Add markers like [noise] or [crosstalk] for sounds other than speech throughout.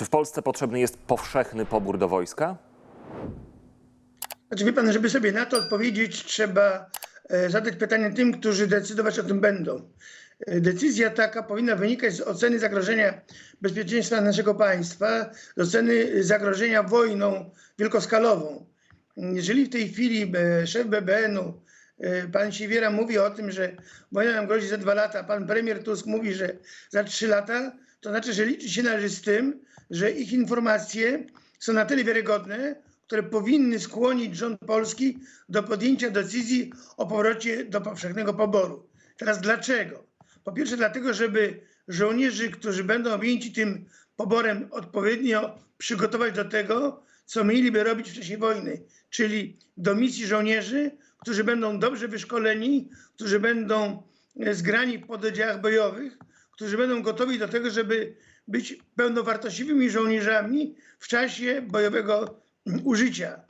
Czy w Polsce potrzebny jest powszechny pobór do wojska? Znaczy, wie pan, żeby sobie na to odpowiedzieć, trzeba e, zadać pytanie tym, którzy decydować o tym będą. E, Decyzja taka powinna wynikać z oceny zagrożenia bezpieczeństwa naszego państwa, z oceny zagrożenia wojną wielkoskalową. Jeżeli w tej chwili e, szef BBN-u, pan Siwiera mówi o tym, że wojna nam grozi za dwa lata, pan premier Tusk mówi, że za trzy lata, to znaczy, że liczy się należy z tym, że ich informacje są na tyle wiarygodne, które powinny skłonić rząd polski do podjęcia decyzji o powrocie do powszechnego poboru. Teraz dlaczego? Po pierwsze dlatego, żeby żołnierzy, którzy będą objęci tym poborem odpowiednio przygotować do tego, co mieliby robić w czasie wojny, czyli do misji żołnierzy, którzy będą dobrze wyszkoleni, którzy będą e, zgrani w pododdziałach bojowych, którzy będą gotowi do tego, żeby być pełnowartościowymi żołnierzami w czasie bojowego użycia.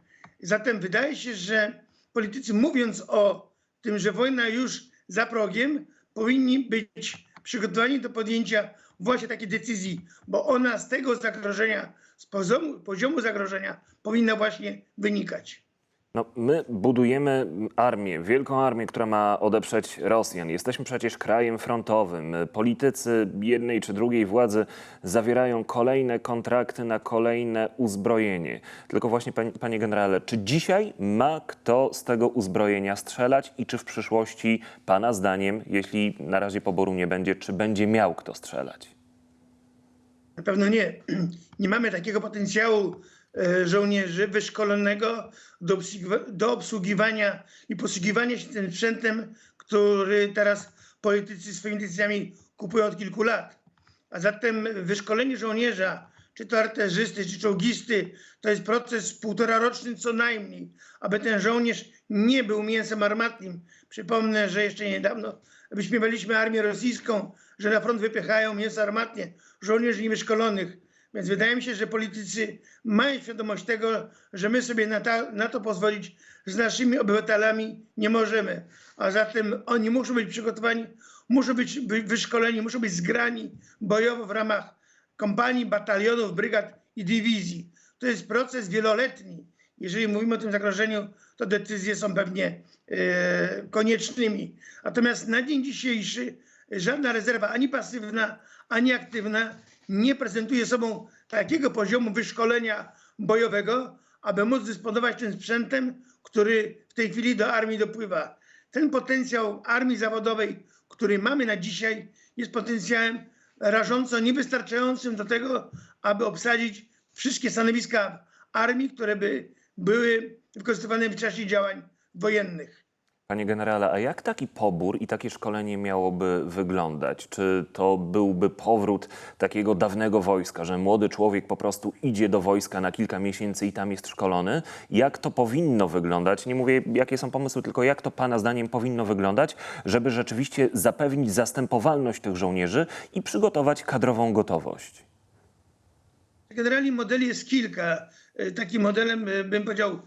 Zatem wydaje się, że politycy mówiąc o tym, że wojna już za progiem, powinni być przygotowani do podjęcia właśnie takiej decyzji, bo ona z tego zagrożenia, z poziomu, poziomu zagrożenia powinna właśnie wynikać. No, my budujemy armię, wielką armię, która ma odeprzeć Rosjan. Jesteśmy przecież krajem frontowym. Politycy jednej czy drugiej władzy zawierają kolejne kontrakty na kolejne uzbrojenie. Tylko właśnie, panie, panie generale, czy dzisiaj ma kto z tego uzbrojenia strzelać i czy w przyszłości, pana zdaniem, jeśli na razie poboru nie będzie, czy będzie miał kto strzelać? Na pewno nie. [clears throat] Nie mamy takiego potencjału e, żołnierzy wyszkolonego do, do obsługiwania i posługiwania się tym sprzętem, który teraz politycy swoimi decyzjami kupują od kilku lat. A zatem wyszkolenie żołnierza, czy to arterzysty, czy czołgisty, to jest proces półtora roczny co najmniej, aby ten żołnierz nie był mięsem armatnim. Przypomnę, że jeszcze niedawno wyśmiewaliśmy armię rosyjską, że na front wypychają mięso armatnie żołnierzy niewyszkolonych. Więc wydaje mi się, że politycy mają świadomość tego, że my sobie na, ta, na to pozwolić z naszymi obywatelami nie możemy. A zatem oni muszą być przygotowani, muszą być wy- wyszkoleni, muszą być zgrani bojowo w ramach kompanii, batalionów, brygad i dywizji. To jest proces wieloletni. Jeżeli mówimy o tym zagrożeniu, to decyzje są pewnie e, koniecznymi. Natomiast na dzień dzisiejszy żadna rezerwa, ani pasywna, ani aktywna, nie prezentuje sobą takiego poziomu wyszkolenia bojowego, aby móc dysponować tym sprzętem, który w tej chwili do armii dopływa. Ten potencjał armii zawodowej, który mamy na dzisiaj, jest potencjałem rażąco niewystarczającym do tego, aby obsadzić wszystkie stanowiska armii, które by były wykorzystywane w czasie działań wojennych. Panie generale, a jak taki pobór i takie szkolenie miałoby wyglądać? Czy to byłby powrót takiego dawnego wojska, że młody człowiek po prostu idzie do wojska na kilka miesięcy i tam jest szkolony? Jak to powinno wyglądać? Nie mówię, jakie są pomysły, tylko jak to Pana zdaniem powinno wyglądać, żeby rzeczywiście zapewnić zastępowalność tych żołnierzy i przygotować kadrową gotowość? Generalnie modeli jest kilka. E, Takim modelem, e, bym powiedział,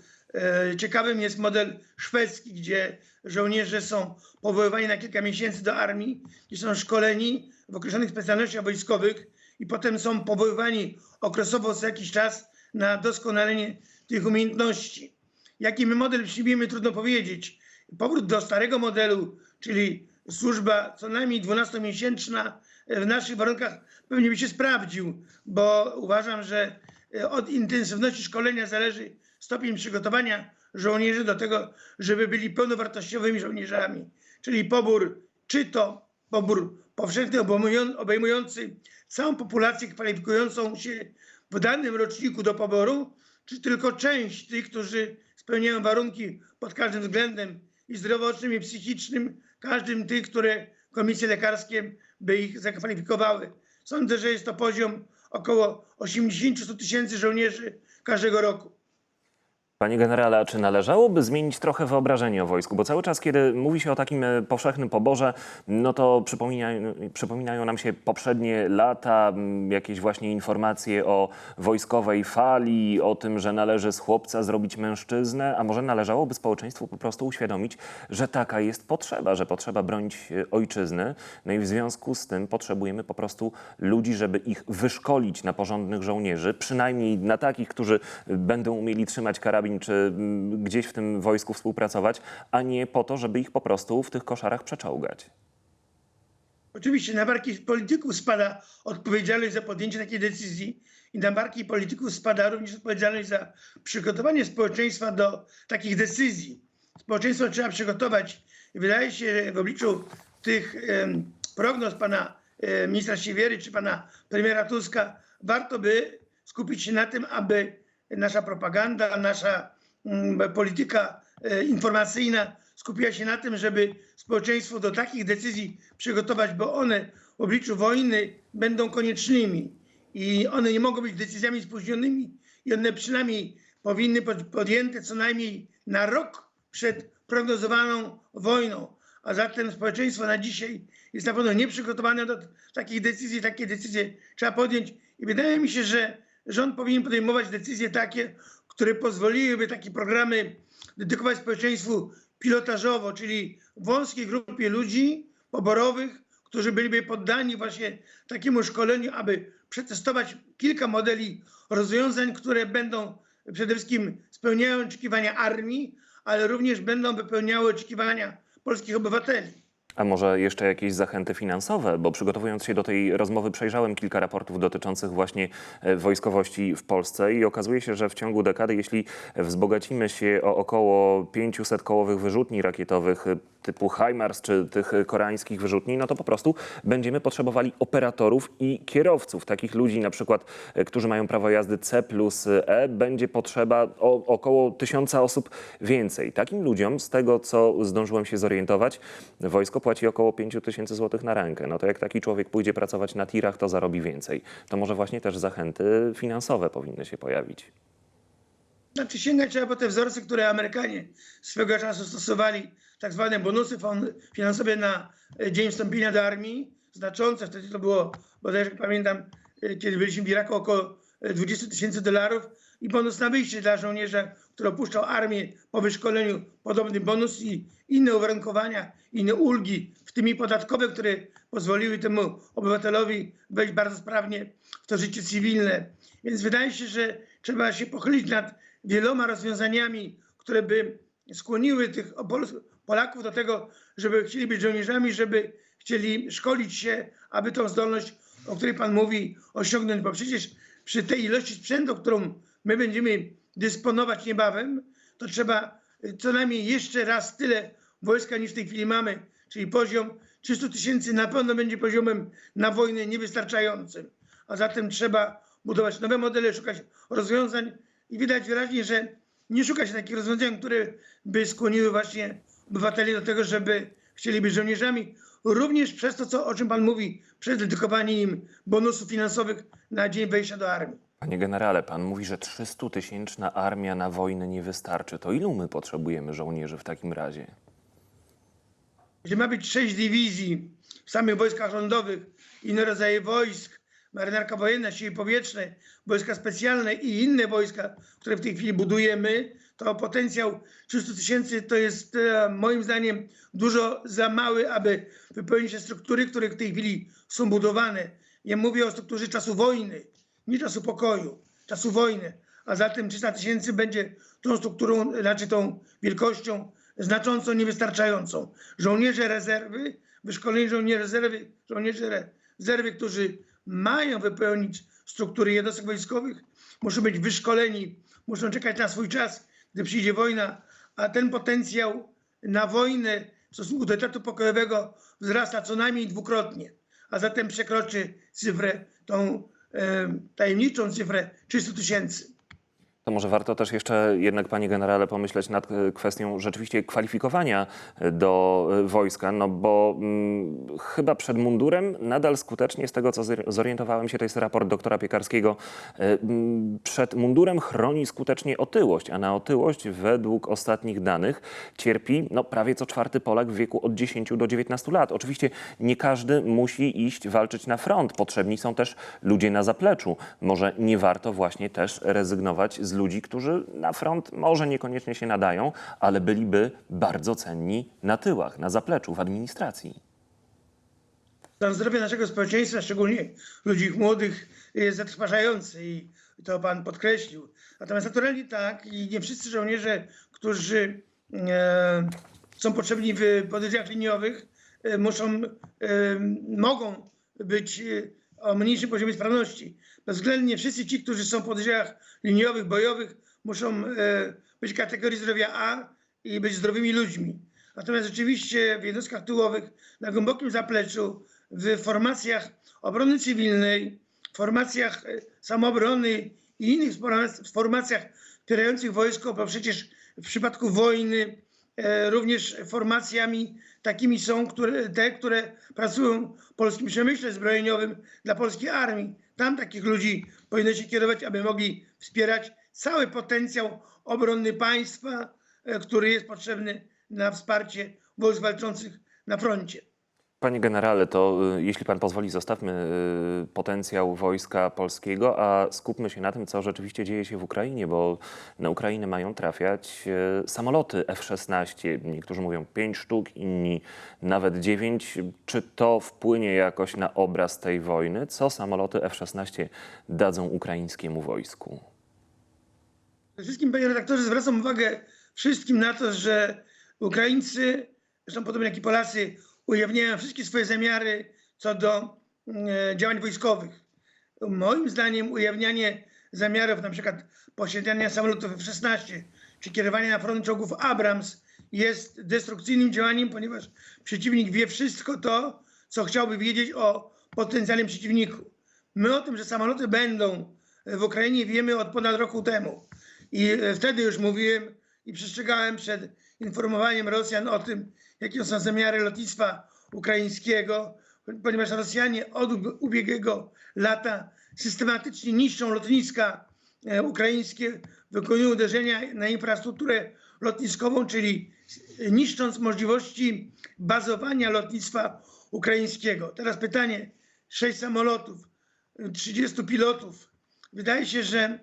ciekawym jest model szwedzki, gdzie żołnierze są powoływani na kilka miesięcy do armii, gdzie są szkoleni w określonych specjalnościach wojskowych i potem są powoływani okresowo co jakiś czas na doskonalenie tych umiejętności. Jaki my model przyjmiemy, trudno powiedzieć. Powrót do starego modelu, czyli służba co najmniej 12-miesięczna e, w naszych warunkach pewnie by się sprawdził, bo uważam, że e, od intensywności szkolenia zależy stopień przygotowania żołnierzy do tego, żeby byli pełnowartościowymi żołnierzami. Czyli pobór, czy to pobór powszechny obejmują- obejmujący całą populację kwalifikującą się w danym roczniku do poboru, czy tylko część tych, którzy spełniają warunki pod każdym względem i zdrowotnym, i psychicznym, każdym tych, które komisje lekarskie by ich zakwalifikowały. Sądzę, że jest to poziom około 80-100 tysięcy żołnierzy każdego roku. Panie generale, a czy należałoby zmienić trochę wyobrażenie o wojsku? Bo cały czas, kiedy mówi się o takim e, powszechnym poborze, no to przypominają, przypominają nam się poprzednie lata, jakieś właśnie informacje o wojskowej fali, o tym, że należy z chłopca zrobić mężczyznę, a może należałoby społeczeństwu po prostu uświadomić, że taka jest potrzeba, że potrzeba bronić e, ojczyzny. No i w związku z tym potrzebujemy po prostu ludzi, żeby ich wyszkolić na porządnych żołnierzy, przynajmniej na takich, którzy będą umieli trzymać karabin, czy mm, gdzieś w tym wojsku współpracować, a nie po to, żeby ich po prostu w tych koszarach przeczołgać. Oczywiście na barki polityków spada odpowiedzialność za podjęcie takiej decyzji i na barki polityków spada również odpowiedzialność za przygotowanie społeczeństwa do takich decyzji. Społeczeństwo trzeba przygotować wydaje się, że w obliczu tych prognoz pana e, ministra Siewiery czy pana premiera Tuska warto by skupić się na tym, aby nasza propaganda, nasza mm, polityka e, informacyjna skupiła się na tym, żeby społeczeństwo do takich decyzji przygotować, bo one w obliczu wojny będą koniecznymi i one nie mogą być decyzjami spóźnionymi i one przynajmniej powinny być podjęte co najmniej na rok przed prognozowaną wojną. A zatem społeczeństwo na dzisiaj jest na pewno nieprzygotowane do takich decyzji. Takie decyzje trzeba podjąć i wydaje mi się, że rząd powinien podejmować decyzje takie, które pozwoliłyby takie programy dedykować społeczeństwu pilotażowo, czyli wąskiej grupie ludzi poborowych, którzy byliby poddani właśnie takiemu szkoleniu, aby przetestować kilka modeli rozwiązań, które będą przede wszystkim spełniają oczekiwania armii, ale również będą wypełniały oczekiwania polskich obywateli. A może jeszcze jakieś zachęty finansowe? Bo przygotowując się do tej rozmowy, przejrzałem kilka raportów dotyczących właśnie e, wojskowości w Polsce i okazuje się, że w ciągu dekady, jeśli wzbogacimy się o około 500 kołowych wyrzutni rakietowych e, typu HIMARS czy tych koreańskich wyrzutni, no to po prostu będziemy potrzebowali operatorów i kierowców. Takich ludzi na przykład, e, którzy mają prawo jazdy C plus E, będzie potrzeba o, około tysiąca osób więcej. Takim ludziom, z tego co zdążyłem się zorientować, wojsko płaci około 5 tysięcy złotych na rękę. No to jak taki człowiek pójdzie pracować na tirach, to zarobi więcej. To może właśnie też zachęty finansowe powinny się pojawić. Znaczy sięgać trzeba po te wzorce, które Amerykanie swego czasu stosowali, tak zwane bonusy finansowe na e, dzień wstąpienia do armii, znaczące, wtedy to było, bodajże pamiętam, e, kiedy byliśmy w Iraku, około e, 20 tysięcy dolarów i bonus na wyjście dla żołnierza, który opuszczał armię po wyszkoleniu, podobny bonus i inne uwarunkowania, inne ulgi, w tym i podatkowe, które pozwoliły temu obywatelowi wejść bardzo sprawnie w to życie cywilne. Więc wydaje się, że trzeba się pochylić nad wieloma rozwiązaniami, które by skłoniły tych Pol- Polaków do tego, żeby chcieli być żołnierzami, żeby chcieli szkolić się, aby tą zdolność, o której Pan mówi, osiągnąć. Bo przecież przy tej ilości sprzętu, którą my będziemy dysponować niebawem, to trzeba y, co najmniej jeszcze raz tyle wojska niż w tej chwili mamy, czyli poziom 300 tysięcy na pewno będzie poziomem na wojnę niewystarczającym. A zatem trzeba budować nowe modele, szukać rozwiązań i widać wyraźnie, że nie szuka się takich rozwiązań, które by skłoniły właśnie obywateli do tego, żeby chcieli być żołnierzami. Również przez to, co, o czym Pan mówi, przez dedykowanie im bonusów finansowych na dzień wejścia do armii. Panie generale, pan mówi, że 300-tysięczna armia na wojnę nie wystarczy. To ilu my potrzebujemy żołnierzy w takim razie? Gdzie ma być sześć dywizji w samych wojskach lądowych, inne rodzaje wojsk, marynarka wojenna, siły powietrzne, wojska specjalne i inne wojska, które w tej chwili budujemy, to potencjał 300 tysięcy to jest e, moim zdaniem dużo za mały, aby wypełnić te struktury, które w tej chwili są budowane. Ja mówię o strukturze czasu wojny, nie czasu pokoju, czasu wojny. A zatem 300 tysięcy będzie tą strukturą, znaczy tą wielkością znacząco niewystarczającą. Żołnierze rezerwy, wyszkoleni żołnierze rezerwy, żołnierze rezerwy, którzy mają wypełnić struktury jednostek wojskowych, muszą być wyszkoleni, muszą czekać na swój czas, gdy przyjdzie wojna, a ten potencjał na wojnę w stosunku do etatu pokojowego wzrasta co najmniej dwukrotnie, a zatem przekroczy cyfrę, tą tajemniczą cyfrę 300 tysięcy. To może warto też jeszcze jednak, panie generale, pomyśleć nad e, kwestią rzeczywiście kwalifikowania e, do e, wojska, no bo mm, chyba przed mundurem nadal skutecznie, z tego co zor- zorientowałem się, to jest raport doktora Piekarskiego, e, mm, przed mundurem chroni skutecznie otyłość, a na otyłość według ostatnich danych cierpi no, prawie co czwarty Polak w wieku od 10 do 19 lat. Oczywiście nie każdy musi iść walczyć na front. Potrzebni są też ludzie na zapleczu. Może nie warto właśnie też rezygnować z ludzi, którzy na front może niekoniecznie się nadają, ale byliby bardzo cenni na tyłach, na zapleczu, w administracji. Stan zdrowia naszego społeczeństwa, szczególnie ludzi młodych, jest zatrważający i to pan podkreślił. Natomiast naturalnie tak i nie wszyscy żołnierze, którzy e, są potrzebni w podejrzeniach liniowych, e, muszą, e, mogą być e, o mniejszym poziomie sprawności. Bezwzględnie wszyscy ci, którzy są w podejrzeniach liniowych, bojowych, muszą e, być kategorii zdrowia A i być zdrowymi ludźmi. Natomiast rzeczywiście w jednostkach tyłowych, na głębokim zapleczu, w formacjach obrony cywilnej, formacjach e, samoobrony i innych forma- formacjach wspierających wojsko, bo przecież w przypadku wojny e, również formacjami takimi są które, te, które pracują w polskim przemyśle zbrojeniowym dla polskiej armii. Tam takich ludzi powinno się kierować, aby mogli wspierać cały potencjał obronny państwa, e, który jest potrzebny na wsparcie wojsk walczących na froncie. Panie generale, to y, jeśli pan pozwoli, zostawmy y, potencjał wojska polskiego, a skupmy się na tym, co rzeczywiście dzieje się w Ukrainie, bo na Ukrainę mają trafiać y, samoloty F-16. Niektórzy mówią 5 sztuk, inni nawet 9. Czy to wpłynie jakoś na obraz tej wojny? Co samoloty F-16 dadzą ukraińskiemu wojsku? Przede wszystkim, panie redaktorze, zwracam uwagę wszystkim na to, że Ukraińcy, zresztą podobnie jak i Polacy, ujawniają wszystkie swoje zamiary co do e, działań wojskowych. Moim zdaniem ujawnianie zamiarów, na przykład posiadania samolotów F-16 czy kierowania na front czołgów Abrams jest destrukcyjnym działaniem, ponieważ przeciwnik wie wszystko to, co chciałby wiedzieć o potencjalnym przeciwniku. My o tym, że samoloty będą w Ukrainie wiemy od ponad roku temu. I e, wtedy już mówiłem i przestrzegałem przed informowaniem Rosjan o tym, jakie są zamiary lotnictwa ukraińskiego, ponieważ Rosjanie od ub- ubiegłego lata systematycznie niszczą lotniska e, ukraińskie, wykonują uderzenia na infrastrukturę lotniskową, czyli s- niszcząc możliwości bazowania lotnictwa ukraińskiego. Teraz pytanie, sześć samolotów, 30 pilotów. Wydaje się, że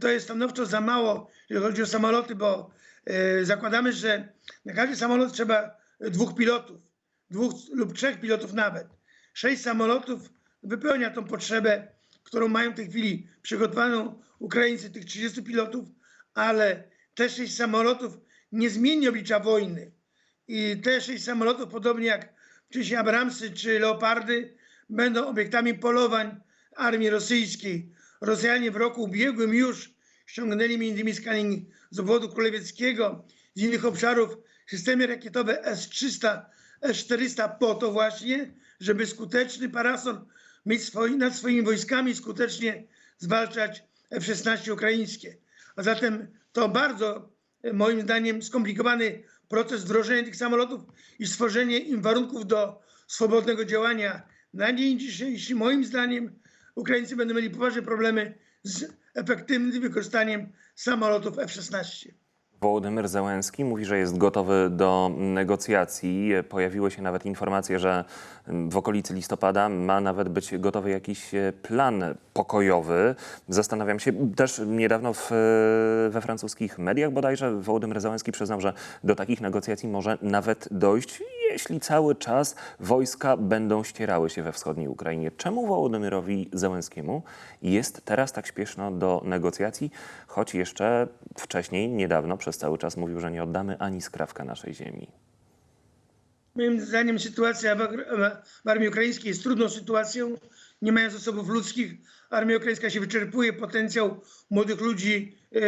to jest stanowczo za mało, jeżeli chodzi o samoloty, bo e, zakładamy, że na każdy samolot trzeba dwóch pilotów, dwóch lub trzech pilotów nawet. Sześć samolotów wypełnia tą potrzebę, którą mają w tej chwili przygotowaną Ukraińcy, tych 30 pilotów, ale te sześć samolotów nie zmieni oblicza wojny. I te sześć samolotów, podobnie jak wcześniej Abramsy czy Leopardy, będą obiektami polowań armii rosyjskiej. Rosjanie w roku ubiegłym już ściągnęli innymi z Kalin, z obwodu królewieckiego, z innych obszarów systemy rakietowe S-300, S-400 po to właśnie, żeby skuteczny parasol mieć swoi, nad swoimi wojskami, skutecznie zwalczać F-16 ukraińskie. A zatem to bardzo, e, moim zdaniem, skomplikowany proces wdrożenia tych samolotów i stworzenie im warunków do swobodnego działania. Na dzień dzisiejszy, moim zdaniem, Ukraińcy będą mieli poważne problemy z efektywnym wykorzystaniem samolotów F-16. Wołodymyr Zełenski mówi, że jest gotowy do negocjacji. Pojawiły się nawet informacje, że w okolicy listopada ma nawet być gotowy jakiś plan pokojowy. Zastanawiam się, też niedawno w, we francuskich mediach bodajże Wołodymyr Zełenski przyznał, że do takich negocjacji może nawet dojść, jeśli cały czas wojska będą ścierały się we wschodniej Ukrainie. Czemu Wołodymyrowi Zełenskiemu jest teraz tak śpieszno do negocjacji, choć jeszcze wcześniej, niedawno, przez cały czas mówił, że nie oddamy ani skrawka naszej ziemi? Moim zdaniem sytuacja w, armii ukraińskiej jest trudną sytuacją. Nie mają zasobów ludzkich. Armia ukraińska się wyczerpuje. Potencjał młodych ludzi e,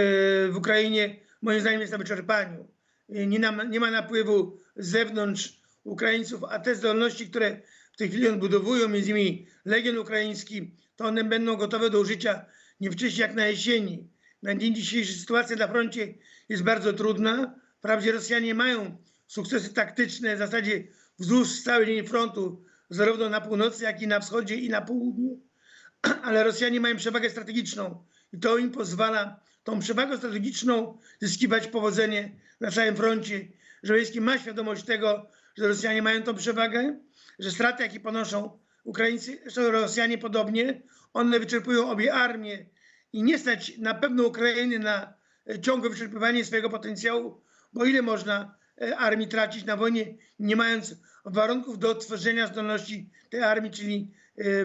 w Ukrainie moim zdaniem jest na wyczerpaniu. Nie, nie ma napływu z zewnątrz Ukraińców, a te zdolności, które w tej chwili odbudowują, między innymi Legion Ukraiński, to one będą gotowe do użycia nie wcześniej jak na jesieni. Na dzień dzisiejszy sytuacja na froncie jest bardzo trudna. Wprawdzie Rosjanie mają sukcesy taktyczne w zasadzie wzdłuż całej linii frontu, zarówno na północy, jak i na wschodzie i na południu, [clears throat] ale Rosjanie mają przewagę strategiczną i to im pozwala tą przewagą strategiczną zyskiwać powodzenie na całym froncie. Żołnierski ma świadomość tego, że Rosjanie mają tą przewagę, że straty, jakie ponoszą Ukraińcy, zresztą Rosjanie podobnie, one wyczerpują obie armie i nie stać na pewno Ukrainy na e, ciągłe wyczerpywanie swojego potencjału, bo ile można e, armii tracić na wojnie, nie mając warunków do tworzenia zdolności tej armii, czyli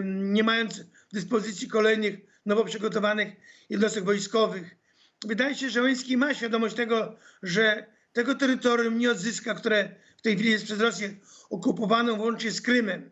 nie mając w dyspozycji kolejnych nowo przygotowanych jednostek wojskowych. Wydaje się, że Łęcki ma świadomość tego, że tego terytorium nie odzyska, które w tej chwili jest przez Rosję okupowane włącznie z Krymem.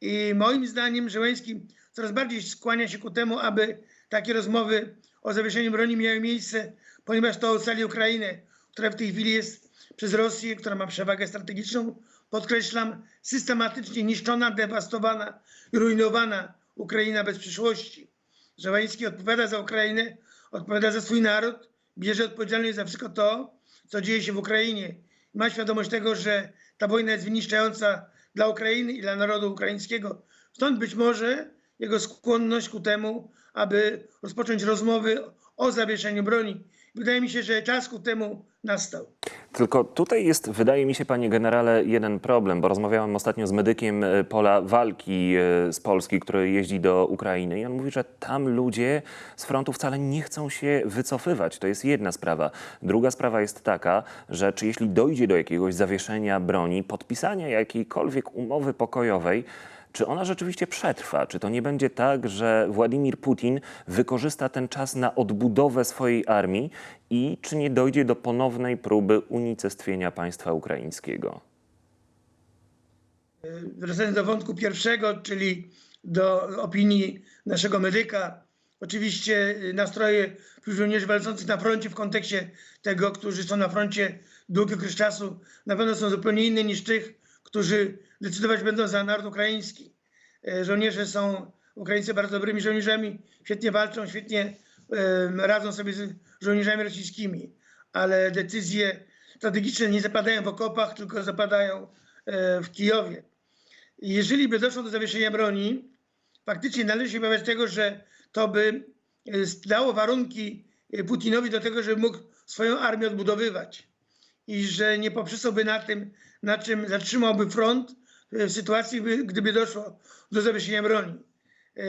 I moim zdaniem Żeleński coraz bardziej skłania się ku temu, aby takie rozmowy o zawieszeniu broni miały miejsce, ponieważ to ocali Ukrainę, która w tej chwili jest przez Rosję, która ma przewagę strategiczną, podkreślam, systematycznie niszczona, dewastowana i rujnowana Ukraina bez przyszłości. Żeleński odpowiada za Ukrainę, odpowiada za swój naród, bierze odpowiedzialność za wszystko to, co dzieje się w Ukrainie. Ma świadomość tego, że ta wojna jest wyniszczająca dla Ukrainy i dla narodu ukraińskiego. Stąd być może jego skłonność ku temu, aby rozpocząć rozmowy o zawieszeniu broni. Wydaje mi się, że czas ku temu nastał. Tylko tutaj jest, wydaje mi się, panie generale, jeden problem, bo rozmawiałem ostatnio z medykiem e, pola walki e, z Polski, który jeździ do Ukrainy i on mówi, że tam ludzie z frontu wcale nie chcą się wycofywać. To jest jedna sprawa. Druga sprawa jest taka, że czy jeśli dojdzie do jakiegoś zawieszenia broni, podpisania jakiejkolwiek umowy pokojowej, czy ona rzeczywiście przetrwa? Czy to nie będzie tak, że Władimir Putin wykorzysta ten czas na odbudowę swojej armii i czy nie dojdzie do ponownej próby unicestwienia państwa ukraińskiego? Wracając do wątku pierwszego, czyli do opinii naszego medyka, oczywiście nastroje żołnierzy walczących na froncie w kontekście tego, którzy są na froncie długi okres czasu, na pewno są zupełnie inne niż tych, którzy decydować będą za naród ukraiński. E, Żołnierze są, Ukraińcy bardzo dobrymi żołnierzami, świetnie walczą, świetnie radzą sobie z żołnierzami rosyjskimi, ale decyzje strategiczne nie zapadają w okopach, tylko zapadają e, w Kijowie. Jeżeli by doszło do zawieszenia broni, faktycznie należy się obawiać tego, że to by e, dało warunki Putinowi do tego, żeby mógł swoją armię odbudowywać i że nie poprzestałby na tym, na czym zatrzymałby front w sytuacji, by- gdyby doszło do zawieszenia broni. E,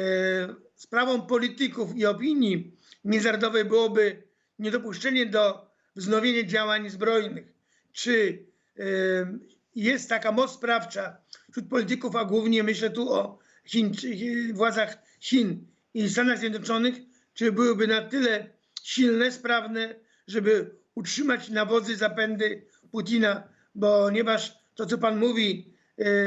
Sprawą polityków i opinii międzynarodowej byłoby niedopuszczenie do wznowienia działań zbrojnych. Czy e, jest taka moc sprawcza wśród polityków, a głównie myślę tu o Chin, władzach Chin i Stanach Zjednoczonych, czy byłyby na tyle silne, sprawne, żeby utrzymać na wodzy zapędy Putina, ponieważ to, co pan mówi, e,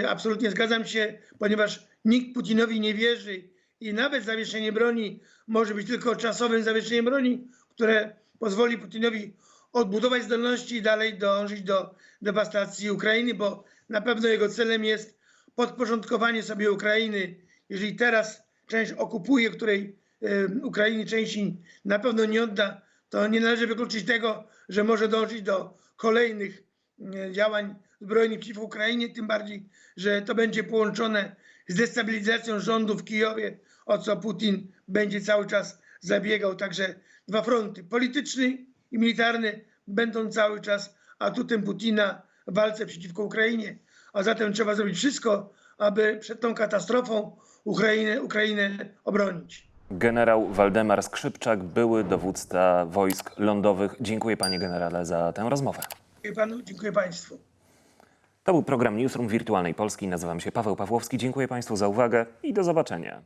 absolutnie zgadzam się, ponieważ nikt Putinowi nie wierzy i nawet zawieszenie broni może być tylko czasowym zawieszeniem broni, które pozwoli Putinowi odbudować zdolności i dalej dążyć do dewastacji Ukrainy, bo na pewno jego celem jest podporządkowanie sobie Ukrainy. Jeżeli teraz część okupuje, której e, Ukrainie części na pewno nie odda, to nie należy wykluczyć tego, że może dążyć do kolejnych e, działań zbrojnych przeciwko Ukrainie, tym bardziej, że to będzie połączone z destabilizacją rządu w Kijowie, o co Putin będzie cały czas zabiegał. Także dwa fronty, polityczny i militarny, będą cały czas atutem Putina w walce przeciwko Ukrainie. A zatem trzeba zrobić wszystko, aby przed tą katastrofą Ukrainę, Ukrainę obronić. Generał Waldemar Skrzypczak, były dowódca wojsk lądowych. Dziękuję panie generale za tę rozmowę. Dziękuję panu, dziękuję państwu. To był program Newsroom Wirtualnej Polski. Nazywam się Paweł Pawłowski. Dziękuję państwu za uwagę i do zobaczenia.